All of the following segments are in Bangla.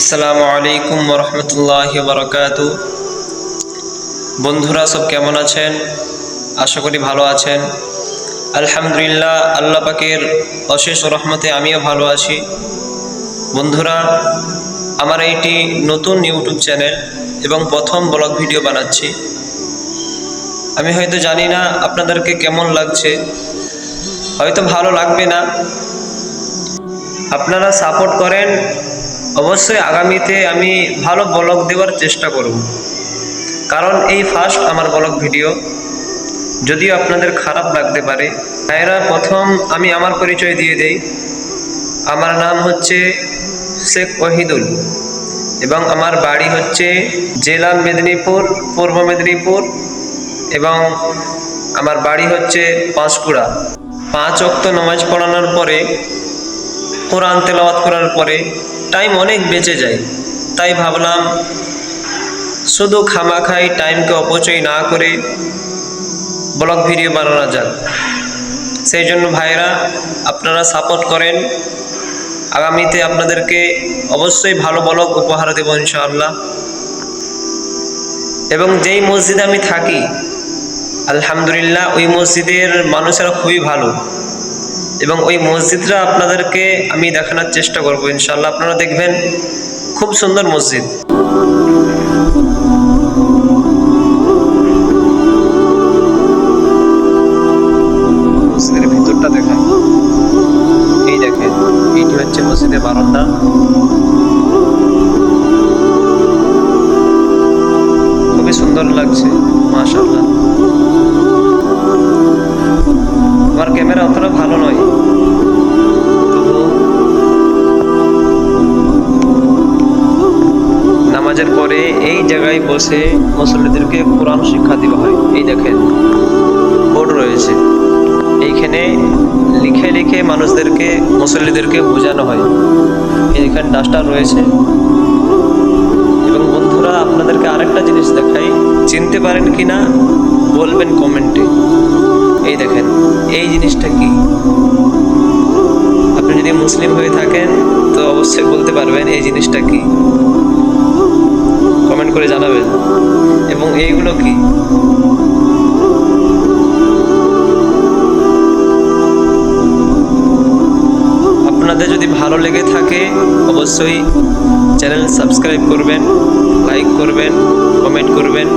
আসসালামু আলাইকুম রহমতুল্লাহ বরকাত। বন্ধুরা, সব কেমন আছেন? আশা করি ভালো আছেন। আলহামদুলিল্লাহ, আল্লাহ পাকের অশেষ রহমতে আমিও ভালো আছি। বন্ধুরা, আমার এইটি নতুন ইউটিউব চ্যানেল এবং প্রথম ব্লগ ভিডিও বানাচ্ছি। আমি হয়তো জানি না আপনাদেরকে কেমন লাগছে। হয়তো ভালো লাগবে না। আপনারা সাপোর্ট করেন অবশ্যই আগামীতে আমি ভালো ব্লগ দেওয়ার চেষ্টা করব। কারণ এই ফার্স্ট আমার ব্লগ ভিডিও যদিও আপনাদের খারাপ লাগতে পারে। ভাইয়েরা, প্রথম আমি আমার পরিচয় দিয়ে দেই। আমার নাম হচ্ছে শেখ ওহিদুল এবং আমার বাড়ি হচ্ছে জেলা মেদিনীপুর, পূর্ব মেদিনীপুর এবং আমার বাড়ি হচ্ছে পাঁশকুড়া। পাঁচ অক্ত নামাজ পড়ানোর পরে কোরআন তেলাওয়াত করার পরে টাইম অনেক বেঁচে যায়। তাই ভাবলাম, শুধু খামাখাই টাইমকে অপচয় না করে ব্লগ ভিডিও বানানো যাক। সেই জন্য ভাইরা আপনারা সাপোর্ট করেন। আগামীতে আপনাদেরকে অবশ্যই ভালো ব্লগ উপহার দেব ইনশাআল্লাহ। এবং যেই মসজিদে আমি থাকি, আলহামদুলিল্লাহ, ওই মসজিদের মানুষেরা খুবই ভালো। এবং ওই মসজিদটা আপনাদেরকে আমি দেখানোর চেষ্টা করব ইনশাল্লাহ আপনারা দেখবেন খুব সুন্দর মসজিদ। মসজিদের এই দেখেন খুবই সুন্দর লাগছে, মাশাআল্লাহ। নামাজের পরে এই জায়গায় বসে মুসল্লিদেরকে কোরআন শিক্ষা দেওয়া হয়। এই দেখেন, বোর্ড রয়েছে। এইখানে লিখে লিখে মানুষদেরকে, মুসল্লিদেরকে বোঝানো হয়। এইখানে ডাস্টার রয়েছে। এবং বন্ধুরা, আপনাদেরকে আরেকটা জিনিস দেখাই। চিনতে পারেন কি না বলবেন কমেন্টে। এই দেখেন, এই জিনিসটা কি? আপনি যদি মুসলিম হয়ে থাকেন, তো অবশ্যই বলতে পারবেন এই জিনিসটা কি। করে জানাবেন। এবং এইগুলো কি? আপনাদের যদি ভালো লেগে থাকে, অবশ্যই চ্যানেল সাবস্ক্রাইব করবেন, লাইক করবেন, কমেন্ট করবেন।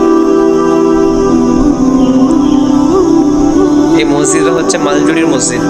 এই মসজিদটা হচ্ছে মালজুড়ির মসজিদ।